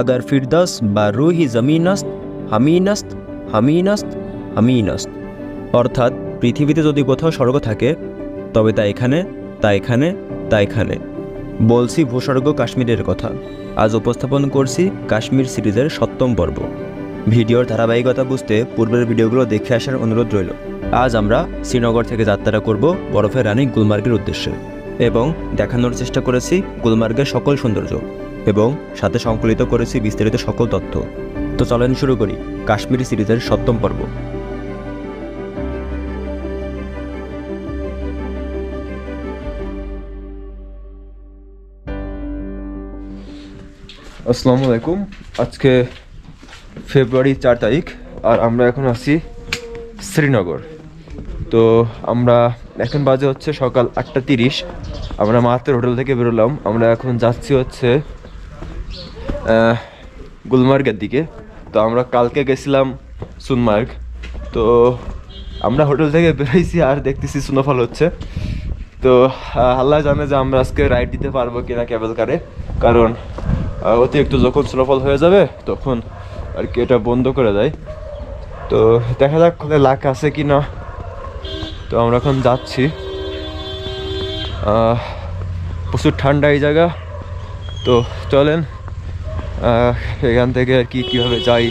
Agar ফিরদাস বা রুহি জমিনাস্ত, হামিনাস্ত হামিনাস্ত হামিনাস্ত। অর্থাৎ পৃথিবীতে যদি কোথাও স্বর্গ থাকে, তবে তা এখানে তা এখানে তা এখানে। বলছি ভূস্বর্গ কাশ্মীরের কথা। আজ উপস্থাপন করছি কাশ্মীর সিরিজের সপ্তম পর্ব। ভিডিওর ধারাবাহিকতা বুঝতে পূর্বের ভিডিওগুলো দেখে আসার অনুরোধ রইল। আজ আমরা শ্রীনগর থেকে যাত্রা করব বরফের রানী গুলমার্গের উদ্দেশ্যে। এবং দেখানোর চেষ্টা করেছি গুলমার্গের সকল সৌন্দর্য। এবং সাথে সংকলিত করেছি বিস্তারিত সকল তথ্য। তো চলেন শুরু করি, কাশ্মীর সিরিজের সপ্তম পর্ব। আসসালামু আলাইকুম। আজকে ফেব্রুয়ারি চার তারিখ, আর আমরা এখন আছি শ্রীনগর। তো আমরা এখন বাজে হচ্ছে সকাল আটটা তিরিশ। আমরা মাত্র হোটেল থেকে বেরোলাম। আমরা এখন যাচ্ছি হচ্ছে গুলমার্গের দিকে। তো আমরা কালকে গেছিলাম সুনমার্গ। তো আমরা হোটেল থেকে বেরোইছি, আর দেখতেছি স্নোফল হচ্ছে। তো আল্লাহ জানে যে আমরা আজকে রাইড দিতে পারব কিনা ক্যাবেল কারে। কারণ অতিরিক্ত যখন স্নোফল হয়ে যাবে, তখন আর কি এটা বন্ধ করে দেয়। তো দেখা যাক কোথায় লাখ আছে কি না তো আমরা এখন যাচ্ছি। প্রচুর ঠান্ডা এই জায়গা। তো চলেন এখান থেকে আর কি কীভাবে যাই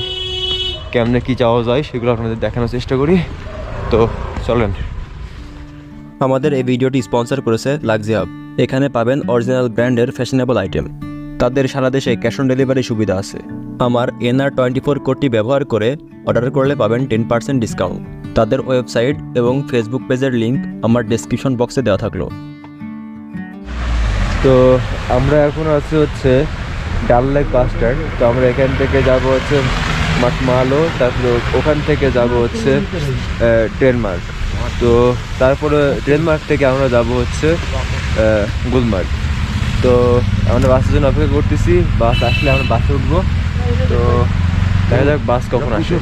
কেমনে কি যাওয়া যায় সেগুলো আপনাদের দেখানোর চেষ্টা করি। তো চলেন। আমাদের এই ভিডিওটি স্পন্সর করেছে হাব এখানে পাবেন অরিজিনাল ব্র্যান্ডের ফ্যাশনেবল আইটেম। তাদের সারা দেশে ক্যাশ অন ডেলিভারি সুবিধা আছে। আমার এনআর টোয়েন্টি ফোর কোডটি ব্যবহার করে অর্ডার করলে পাবেন টেন পার্সেন্ট ডিসকাউন্ট। তাদের ওয়েবসাইট এবং ফেসবুক পেজের লিংক আমার ডেসক্রিপশন বক্সে দেওয়া থাকল। তো আমরা এখন আছি হচ্ছে ডাল লেক বাস স্ট্যান্ড। তো আমরা এখান থেকে যাব হচ্ছে মাঠমালো তারপরে ওখান থেকে যাব হচ্ছে ডেনমার্ক। তো তারপরে ডেনমার্ক থেকে আমরা যাব হচ্ছে গুলমার্গ। তো আমরা বাসের জন্য অপেক্ষা করতেছি, বাস আসলে আমরা বাসে উঠবো। তো দেখা যাক বাস কখন আসে।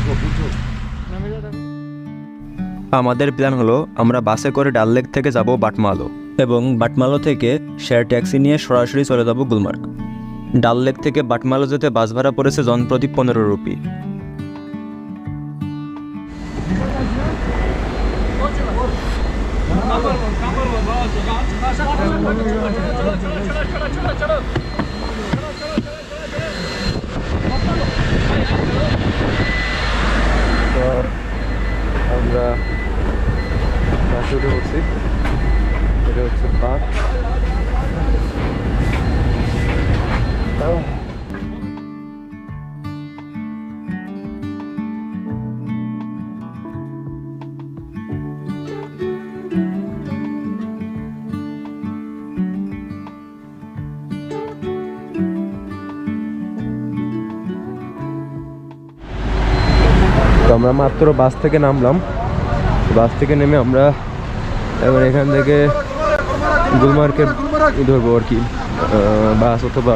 আমাদের প্ল্যান হলো, আমরা বাসে করে ডাল লেক থেকে যাব বাটমালো। এবং বাটমালো থেকে শেয়ার ট্যাক্সি নিয়ে সরাসরি চলে যাব গুলমার্গ। ডাল লেক থেকে বাটমালো যেতে বাস ভাড়া পড়েছে জনপ্রতি পনেরো রুপি। আমরা এটা হচ্ছে বাস। তো আমরা মাত্র বাস থেকে নামলাম। বাস থেকে নেমে আমরা এবার এখান থেকে গুলমার্গের ধরবো আর কি বাস অথবা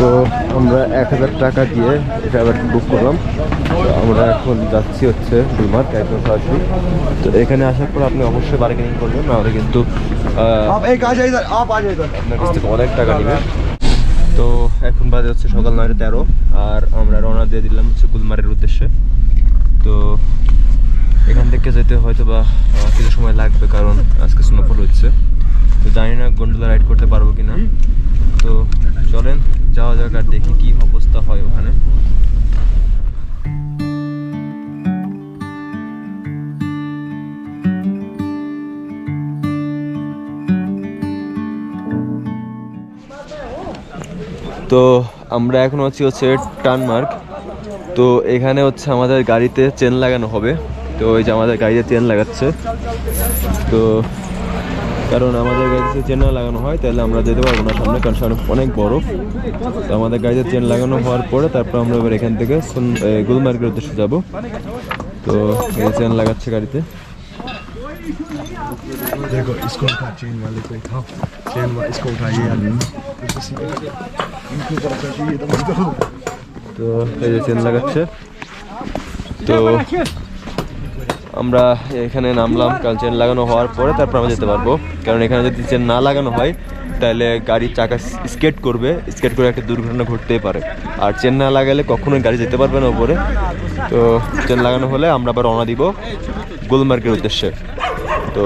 তো আমরা এক হাজার টাকা দিয়ে ড্রাইভার বুক করলাম। তো আমরা এখন যাচ্ছি হচ্ছে ডিমার্ট একদম সরাসরি তো এখানে আসার পর আপনি অবশ্যই বার্গেনিং করবেন নাহলে কিন্তু আপনার কাছ থেকে অনেক টাকা নেবেন তো এখন বাজে হচ্ছে সকাল নয়টা তেরো আর আমরা রওনা দিয়ে দিলাম হচ্ছে গুলমারের উদ্দেশ্যে। তো এখান থেকে যেতে হয়তো বা কিছু সময় লাগবে কারণ আজকে স্নোফল হচ্ছে। তো জানি না গন্ডোলা রাইড করতে পারব কিনা। তো চলেন, যাওয়া যাক আর দেখি কি অবস্থা হয় ওখানে। তো আমরা এখন আছি হচ্ছে টানমার্ক তো এখানে হচ্ছে আমাদের গাড়িতে চেন লাগানো হবে। তো ওই যে আমাদের গাড়িতে চেন লাগাচ্ছে। তো কারণ আমাদের গাড়িতে চেন না লাগানো হয় তাহলে আমরা যেতে পারবো না সামনে কারণ সামনে অনেক বরফ তো আমাদের গাড়িতে চেন লাগানো হওয়ার পরে তারপর আমরা এবার এখান থেকে সোন- এ, গুলমার্গের উদ্দেশ্যে যাব তো এই চেন লাগাচ্ছে গাড়িতে देखो इसको उठा चेन वाले को उठाओ चेन वा इसको उठाइए यार इनके ऊपर चाहिए तो मत करो তো এই যে চেন লাগাচ্ছে তো আমরা এখানে নামলাম কারণ চেন লাগানো হওয়ার পরে তারপর আমরা যেতে পারব। কারণ এখানে যদি চেন না লাগানো হয় তাহলে গাড়ির চাকা স্কেট করবে স্কেট করে একটা দুর্ঘটনা ঘটতেই পারে। আর চেন না লাগালে কখনোই গাড়ি যেতে পারবে না উপরে। তো চেন লাগানো হলে আমরা আবার রওনা দিব গুলমার্গের উদ্দেশ্যে। তো।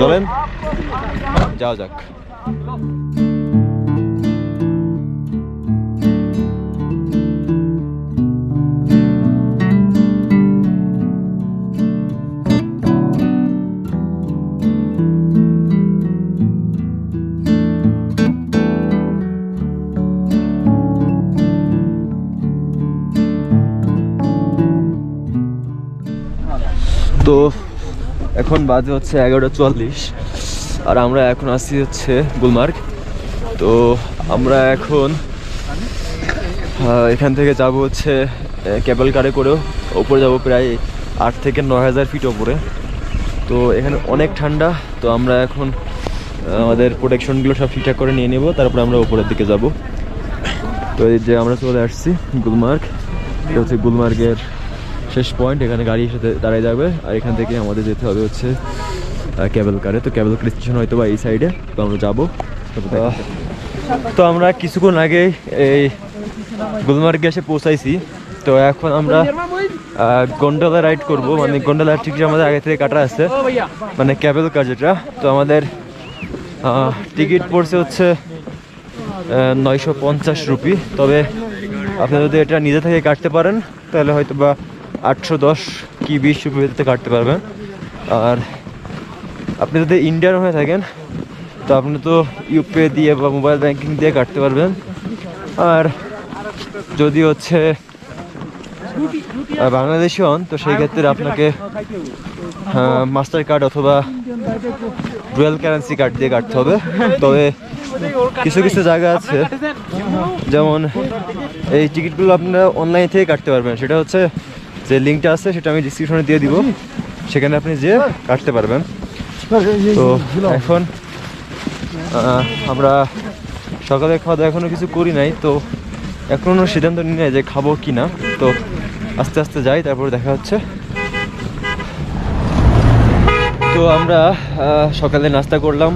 চলেন যাওয়া যাক। তো এখন বাজে হচ্ছে এগারোটা চুয়াল্লিশ। আর আমরা এখন আসছি হচ্ছে গুলমার্গ। তো আমরা এখন এখান থেকে যাব হচ্ছে কেবল কারে করেও। ওপরে যাব প্রায় আট থেকে নয় হাজার ফিট ওপরে। তো এখানে অনেক ঠান্ডা। তো আমরা এখন আমাদের প্রোটেকশনগুলো সব ঠিকঠাক করে নিয়ে নেব। তারপরে আমরা ওপরের দিকে যাব। তো এই যে আমরা চলে আসছি গুলমার্গ। এটা হচ্ছে গুলমার্গের শেষ পয়েন্ট এখানে গাড়ি এসে দাঁড়ায় যাবে। আর এখান থেকে আমাদের যেতে হবে হচ্ছে কেবল কারে তো কেবল কার স্টেশন হয়তো বা এই সাইডে তো আমরা যাব। তো আমরা কিছুক্ষণ আগে এই গুলমার্গে এসে পৌঁছাইছি। তো এখন আমরা গন্ডোলা রাইড করব। মানে গন্ডোলার টিকিট আমাদের আগে থেকে কাটা আছে। মানে ক্যাবেল কার যেটা। তো আমাদের টিকিট পড়ছে হচ্ছে নয়শো পঞ্চাশ রুপি। তবে আপনি যদি এটা নিজে থেকে কাটতে পারেন তাহলে হয়তো বা আটশো দশ কি বিশ রুপিতে কাটতে পারবেন। আর আপনি যদি ইন্ডিয়ান হয়ে থাকেন, তো আপনি তো ইউপে দিয়ে বা মোবাইল ব্যাঙ্কিং দিয়ে কাটতে পারবেন। আর যদি হচ্ছে বাংলাদেশি হন, তো সেই ক্ষেত্রে আপনাকে মাস্টার কার্ড অথবা ডুয়েল কারেন্সি কার্ড দিয়ে কাটতে হবে। তবে কিছু কিছু জায়গা আছে, যেমন এই টিকিটগুলো আপনারা অনলাইন থেকে কাটতে পারবেন। সেটা হচ্ছে যে লিঙ্কটা আছে সেটা আমি ডিসক্রিপশনে দিয়ে দিব। সেখানে আপনি যেয়ে কাটতে পারবেন। তো এখন আমরা সকালে খাওয়া দাওয়া এখনও কিছু করি নাই তো এখনও সিদ্ধান্ত নিই নাই যে খাব কি না তো আস্তে আস্তে যাই তারপর দেখা হচ্ছে। তো আমরা সকালে নাস্তা করলাম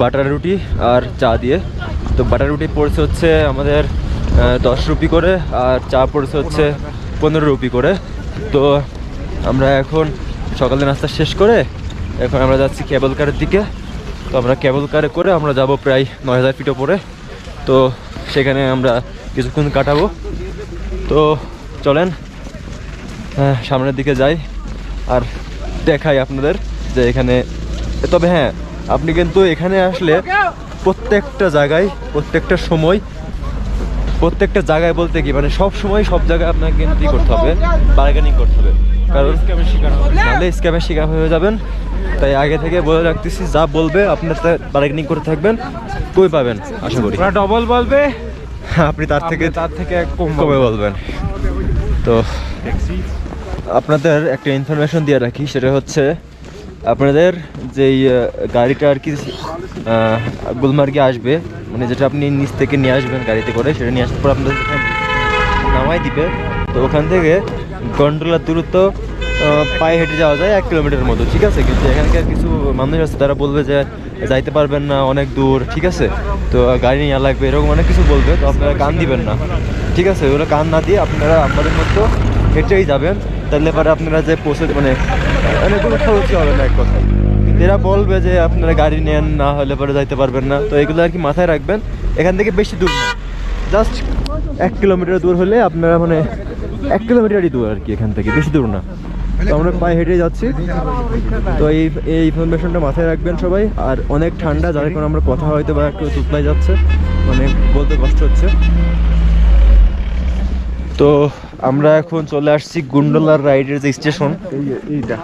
বাটার রুটি আর চা দিয়ে। তো বাটার রুটি পড়ছে হচ্ছে আমাদের দশ রুপি করে আর চা পড়ছে হচ্ছে পনেরো রুপি করে। তো আমরা এখন সকালে নাস্তা শেষ করে এখন আমরা যাচ্ছি কেবল কারের দিকে। তো আমরা কেবল কারে করে আমরা যাব প্রায় নয় হাজার ফিট ওপরে। তো সেখানে আমরা কিছুক্ষণ কাটাবো। তো চলেন হ্যাঁ, সামনের দিকে যাই আর দেখাই আপনাদের যে এখানে তবে হ্যাঁ আপনি কিন্তু এখানে আসলে প্রত্যেকটা জায়গায় প্রত্যেকটা সময় প্রত্যেকটা জায়গায় বলতে কি মানে সব সময় সব জায়গায় আপনাকে ই করতে হবে বার্গেনিং করতে হবে। কারণ তাহলে স্ক্যামের শিকার হয়ে যাবেন। তাই আগে থেকে বলে রাখতেছি যা বলবে আপনার বার্গেনিং করে থাকবেন কই পাবেন আশা করি। ডবল বলবে। আপনি তার থেকে তার থেকে কমে বলবেন। তো আপনাদের একটা ইনফরমেশন দিয়ে রাখি সেটা হচ্ছে আপনাদের যেই গাড়িটা আর কি গুলমার্গে আসবে মানে যেটা আপনি নিচ থেকে নিয়ে আসবেন গাড়িতে করে, সেটা নিয়ে আসার পর আপনাদের নামাই দিবে। তো ওখান থেকে গন্ডোলার দূরত্ব পায়ে হেঁটে যাওয়া যায় এক কিলোমিটারের মতো, ঠিক আছে? কিন্তু এখানকার কিছু মানুষ আছে, তারা বলবে যে যাইতে পারবেন না, অনেক দূর, ঠিক আছে? তো গাড়ি নিয়ে লাগবে, এরকম অনেক কিছু বলবে, তো আপনারা কান দিবেন না, ঠিক আছে? ওগুলো কান না দিয়ে আপনারা আপনাদের মতো হেঁটেই যাবেন। তাহলে পরে আপনারা যে পৌঁছে মানে অনেক কোনো খরচই হবে না এক কিন্তু এরা বলবে যে আপনারা গাড়ি নেন, না হলে পরে যাইতে পারবেন না। তো এগুলো আর কি মাথায় রাখবেন। এখান থেকে বেশি দূর না। জাস্ট এক কিলোমিটার দূর হলে আপনারা মানে এক কিলোমিটারই দূর আর কি এখান থেকে, বেশি দূর না। তো আমরা পায়ে হেঁটে যাচ্ছি। তো এই এই ইনফরমেশনটা মাথায় রাখবেন সবাই। আর অনেক ঠান্ডা, যার কারণে আমরা কথা হয়তো বা একটু তুতলাই যাচ্ছে। মানে বলতে কষ্ট হচ্ছে। তো আমরা এখন চলে আসছি গুন্ডলার রাইডের যে স্টেশন এইটা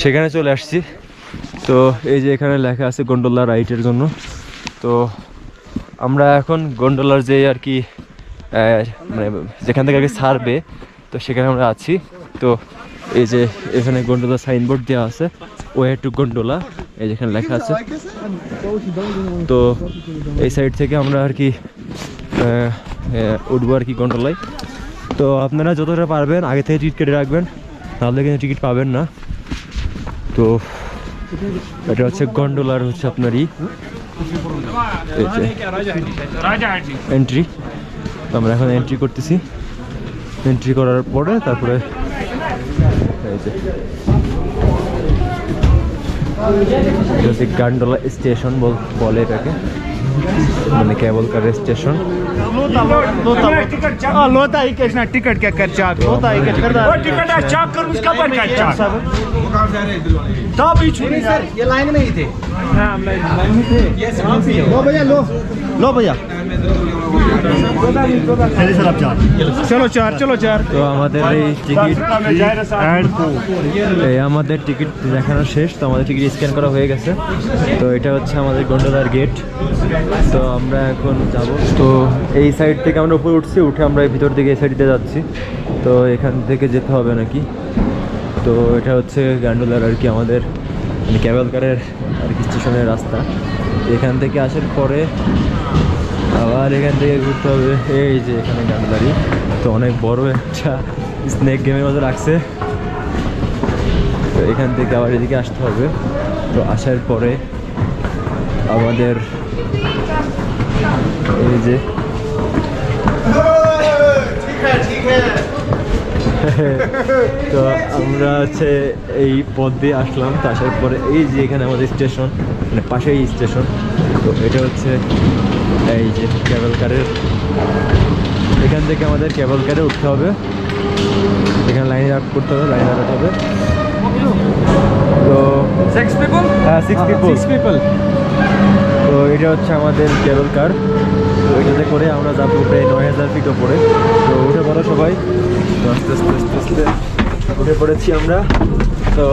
সেখানে চলে আসছি। তো এই যে এখানে লেখা আছে গন্ডোলা রাইটের জন্য। তো আমরা এখন গন্ডোলার যে আর কি মানে যেখান থেকে আর কি ছাড়বে, তো সেখানে আমরা আছি। তো এই যে এখানে গন্ডোলা সাইনবোর্ড দেওয়া আছে, ওয়ে টু গন্ডোলা, এই যেখানে লেখা আছে। তো এই সাইড থেকে আমরা আর কি উঠবো আর কি গন্ডোলায়। তো আপনারা যতটা পারবেন আগে থেকে টিকিট কেটে রাখবেন তাহলে কিন্তু টিকিট পাবেন না। তো এটা হচ্ছে গন্ডোলার হচ্ছে আপনারই এন্ট্রি তো আমরা এখন এন্ট্রি করতেছি। এন্ট্রি করার পরে তারপরে গান্ডোলা স্টেশন বলে এটাকে। মানে কেবল কারের স্টেশন हाँ लोता ही कैसा टिकट क्या कर चाक लोता ही क्या कर वो टिकट है चेक कर उसका पर क्या चेक तब ही छुरी सर ये लाइन में ही थे हाँ हम लाइन में थे लो भैया लो लो भैया चलिए सर आप चार चलो चार चलो चार তো আমাদের এই টিকিট এই আমাদের টিকিট দেখানো শেষ তো আমাদের টিকিট স্ক্যান করা হয়ে গেছে তো এটা হচ্ছে আমাদের গন্ডোলার গেট তো আমরা এখন যাব তো এই সাইড থেকে আমরা উপরে উঠছি, উঠে আমরা এই ভিতর দিকে এই সাইডে যাচ্ছি। তো এখান থেকে যেতে হবে নাকি? তো এটা হচ্ছে গান্ডোলার আর কি আমাদের মানে ক্যাবেল কারের আর কি স্টেশনের রাস্তা। এখান থেকে আসার পরে আবার এখান থেকে ঘুরতে হবে। এই যে এখানে গান্ডোলারি তো অনেক বড় একটা স্নেক গেমের মতো রাখছে তো এখান থেকে আবার এদিকে আসতে হবে। তো আসার পরে আমাদের এই যে তো আমরা হচ্ছে এই পথ দিয়ে আসলাম তো আসার পরে এই যে এখানে আমাদের স্টেশন মানে পাশেই স্টেশন তো এটা হচ্ছে এই যে ক্যাবল কারের এখান থেকে আমাদের ক্যাবল কারে উঠতে হবে। এখানে লাইন আউট করতে হবে লাইন আউট হবে। তো সিক্স পিপল হ্যাঁ সিক্স পিপল সিক্স পিপল তো এটা হচ্ছে আমাদের ক্যাবল কার তো এটাতে করে আমরা যাব প্রায় নয় হাজার ফিট ওপরে। তো উঠে পড়ো সবাই। তো আস্তে আস্তে আস্তে আস্তে উঠে পড়েছি আমরা। তো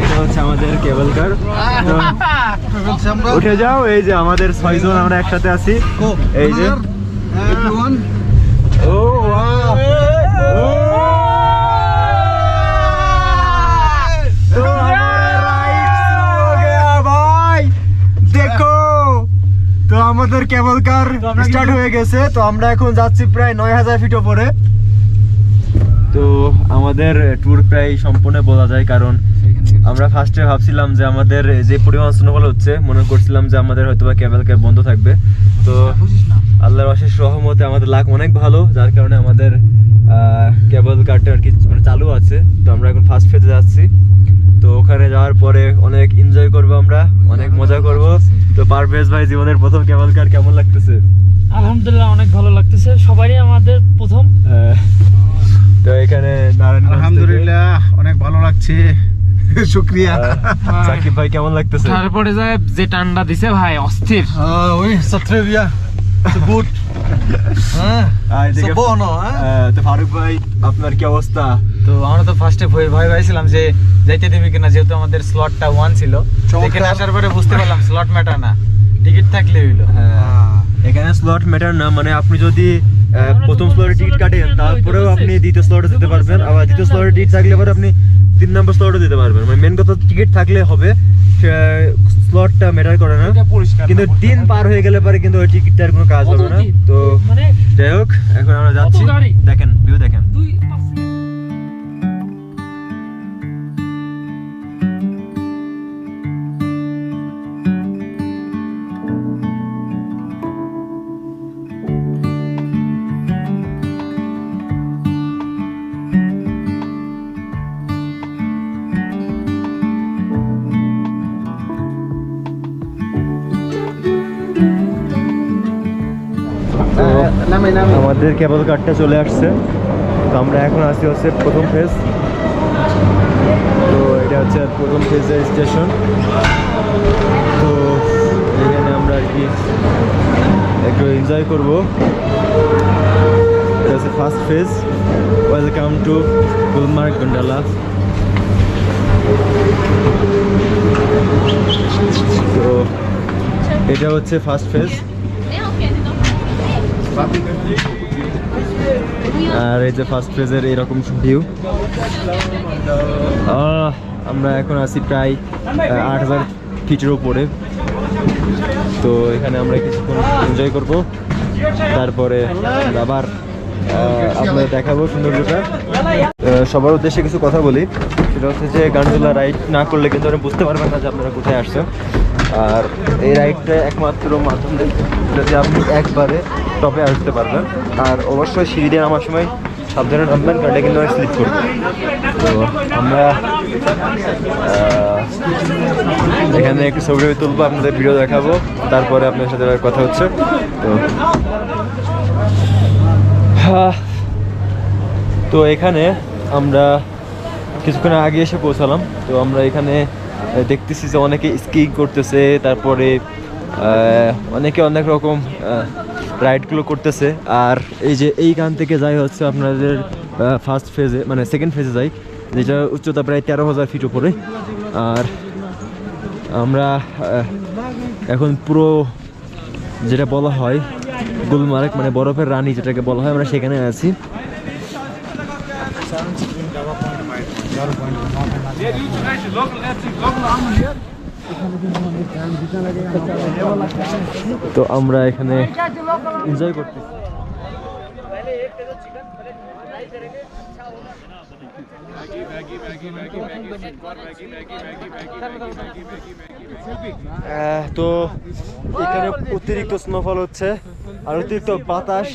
এটা হচ্ছে আমাদের কেবল কার উঠে যাও এই যে আমাদের ছয়জন আমরা একসাথে আছি। এই যে। আমাদের কেবল কার স্টার্ট হয়ে গেছে তো আমরা এখন যাচ্ছি প্রায় নয় হাজার ফিট ওপরে। তো আমাদের ট্যুর প্রায় সম্পূর্ণ বলা যায় কারণ আমরা ফার্স্টে ভাবছিলাম যে আমাদের যে পরিমাণ স্নোফল হচ্ছে মনে করছিলাম যে আমাদের হয়তো বা কেবল কার বন্ধ থাকবে। তো আল্লাহর অশেষ রহমতে আমাদের লাক অনেক ভালো যার কারণে আমাদের কেবল কারটা আর কি মানে চালু আছে। তো আমরা এখন ফার্স্ট ফেজে যাচ্ছি। তো ওখানে যাওয়ার পরে অনেক এনজয় করব আমরা অনেক মজা পারভেজ ভাই জীবনের প্রথম কেবল কার কেমন লাগতেছে? আলহামদুলিল্লাহ অনেক ভালো লাগতেছে। সবারই আমাদের প্রথম। তো এখানে আলহামদুলিল্লাহ অনেক ভালো লাগছে। শুক্রিয়া। সাকিব ভাই কেমন লাগতেছে? তারপরে যে যে টান্ডা দিছে ভাই অস্থির। ওই সত্রে বিয়া গুড হ্যাঁ। আহ, তো ফারুক ভাই আপনার কি অবস্থা? তো আমরা তো ফার্স্টে ভয় ভয় পাইছিলাম যে যাইতে দেবে কিনা যেহেতু আমাদের স্লটটা ওয়ান ছিল। এখানে আসার পরে বুঝতে পারলাম স্লট ম্যাটার না। টিকিট থাকলে হইল। হ্যাঁ। এখানে স্লট ম্যাটার না মানে আপনি যদি আহ, প্রথম স্লটে টিকিট কাটেন তারপরেও আপনি দ্বিতীয় স্লটে যেতে পারবেন। আবার দ্বিতীয় স্লটে টিকিট থাকলে পরে আপনি তিন নম্বর স্লটে দিতে পারবেন। মানে মেন কথা টিকিট থাকলে হবে স্লটটা ম্যাটার করে না। কিন্তু দিন পার হয়ে গেলে পরে কিন্তু ওই টিকিটটার কোনো কাজ হবে না। তো মানে যাই হোক এখন আমরা যাচ্ছি। দেখেন ভিউ দেখেন। আমাদের কেবল কার্ডটা চলে আসছে। তো আমরা এখন আসছি হচ্ছে প্রথম ফেজ তো এটা হচ্ছে প্রথম ফেজের স্টেশন তো এখানে আমরা আর কি একটু এনজয় করব। এটা হচ্ছে first phase welcome to Gulmarg gondola তো এটা হচ্ছে ফার্স্ট ফেজ আর এই যে ফার্স্ট ফেজের এরকম ভিউ আমরা এখন আছি প্রায় আট হাজার ফিটের উপরে। তো এখানে আমরা কিছুক্ষণ এনজয় করব। তারপরে আবার আপনাদের দেখাবো সৌন্দর্যটা। সবার উদ্দেশ্যে কিছু কথা বলি। সেটা হচ্ছে যে গানগুলা রাইড না করলে কিন্তু বুঝতে পারবেন না যে আপনারা কোথায় আসছেন। আর এই রাইডটা একমাত্র মাধ্যম যদি আপনি একবারে টপে আসতে পারবেন। আর অবশ্যই সিঁড়ি দিয়ে নামার সময় সাবধানে নামবেন, কারণ কিন্তু অনেক স্লিপ করবে। তো আমরা এখানে একটু ছবি তুলবো, আপনাদের ভিডিও দেখাবো। তারপরে আপনার সাথে কথা হচ্ছে। তো তো এখানে আমরা কিছুক্ষণ আগে এসে পৌঁছালাম। তো আমরা এখানে দেখতেছি যে অনেকে স্কি করতেছে, তারপরে অনেকে অনেক রকম রাইডগুলো করতেছে। আর এই যে এই গান থেকে যাই হচ্ছে আপনাদের ফার্স্ট ফেজে মানে সেকেন্ড ফেজে যাই, যেটা উচ্চতা প্রায় তেরো হাজার ফিট উপরে। আর আমরা এখন পুরো যেটা বলা হয় গুলমার্গ মানে বরফের রানী যেটাকে বলা হয়, আমরা সেখানে আছি। তো আমরা এখানে এনজয় করতেছি। আহ, তো এখানে অতিরিক্ত স্নোফল হচ্ছে আর অতিরিক্ত বাতাস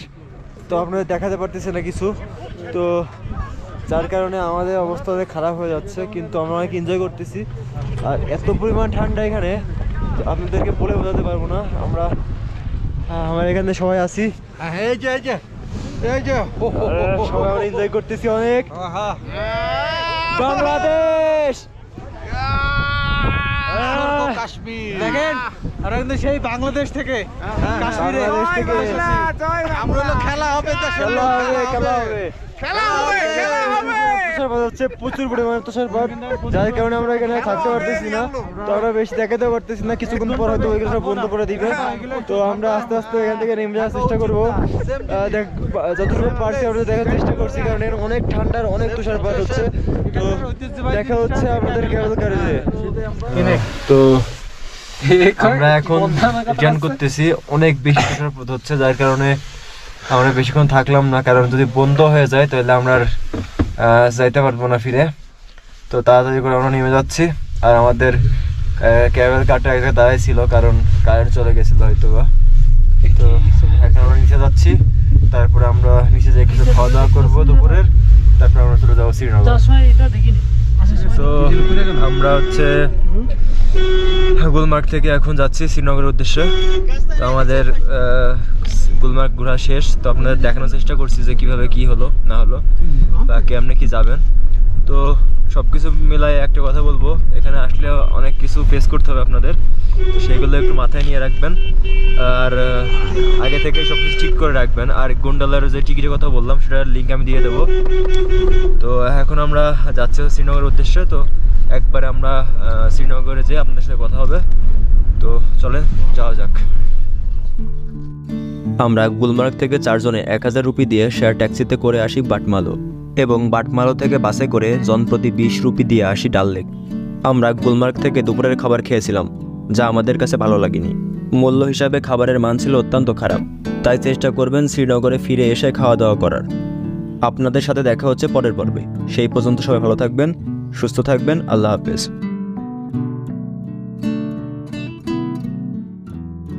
তো আপনারা দেখাতে পারতেছে না কিছু। তো যার কারণে আমাদের অবস্থা অনেক খারাপ হয়ে যাচ্ছে কিন্তু আমরা অনেক এনজয় করতেছি। আর এত পরিমাণ ঠান্ডা এখানে আপনাদেরকে বলে বোঝাতে পারব না। আমরা হ্যাঁ, আমরা এখানে সবাই আছি। এই যে এই যে এই যে হো, হো, হো, হো, হো। সবাই আমরা এনজয় করতেছি অনেক। বাংলাদেশ! দেখেন আর কিন্তু সেই বাংলাদেশ থেকে কাশ্মীরে বাংলাদেশ থেকে আমরা হলো খেলা হবে তো খেলা হবে খেলা হবে। তুষারপাত হচ্ছে প্রচুর পরিমাণে তুষারপাত যার কারণে আমরা এখানে থাকতে পারতেছি না। তো আমরা বেশি দেখাতে পারতেছি না কিছুক্ষণ পর হয়তো ওইগুলো সব বন্ধ করে দিবে। তো আমরা আস্তে আস্তে এখান থেকে নেমে যাওয়ার চেষ্টা করব। দেখ যতটুকু পারছি আমরা দেখার চেষ্টা করছি কারণ এখানে অনেক ঠান্ডার অনেক তুষারপাত হচ্ছে। তো দেখা হচ্ছে আমাদের কেবল তো আমরা এখন জ্ঞান করতেছি অনেক বেশি তুষারপাত হচ্ছে যার কারণে আমরা বেশিক্ষণ থাকলাম না কারণ যদি বন্ধ হয়ে যায় তাহলে আমরা আর, যাইতে পারব না ফিরে। তো তাড়াতাড়ি করে আমরা নেমে যাচ্ছি। আর আমাদের ক্যাবেল কারটা এক জায়গায় দাঁড়াই ছিল কারণ কারেন্ট চলে গেছিল হয়তো বা তো এখন আমরা নিচে যাচ্ছি। তারপরে আমরা নিচে যেয়ে কিছু খাওয়া দাওয়া করব দুপুরের। তারপরে আমরা চলে যাব শ্রীনগর। তো আমরা হচ্ছে গুলমার্গ থেকে এখন যাচ্ছি শ্রীনগরের উদ্দেশ্যে। তো আমাদের আহ, গুলমার্গ ঘোরা শেষ তো আপনাদের দেখানোর চেষ্টা করছি যে কীভাবে কি হলো না হলো। বা কেমনে কি যাবেন? তো সব কিছু মিলাই একটা কথা বলব। এখানে আসলে অনেক কিছু ফেস করতে হবে আপনাদের। তো সেগুলো একটু মাথায় নিয়ে রাখবেন। আর আগে থেকে সব কিছু ঠিক করে রাখবেন। আর গুন্ডালার যে টিকিটের কথা বললাম, সেটার লিঙ্ক আমি দিয়ে দেবো। তো এখন আমরা যাচ্ছি শ্রীনগরের উদ্দেশ্যে। তো একবারে আমরা শ্রীনগরে যেয়ে আপনাদের সাথে কথা হবে। তো চলেন, যাওয়া যাক। আমরা গুলমার্গ থেকে চারজনে এক হাজার রুপি দিয়ে শেয়ার ট্যাক্সিতে করে আসি বাটমালো। এবং বাটমালো থেকে বাসে করে জনপ্রতি বিশ রুপি দিয়ে আসি ডাল লেক। আমরা গুলমার্গ থেকে দুপুরের খাবার খেয়েছিলাম, যা আমাদের কাছে ভালো লাগেনি। মূল্য হিসাবে খাবারের মান ছিল অত্যন্ত খারাপ, তাই চেষ্টা করবেন শ্রীনগরে ফিরে এসে খাওয়া দাওয়া করার। আপনাদের সাথে দেখা হচ্ছে পরের পর্বে। সেই পর্যন্ত সবাই ভালো থাকবেন, সুস্থ থাকবেন, আল্লাহ হাফেজ।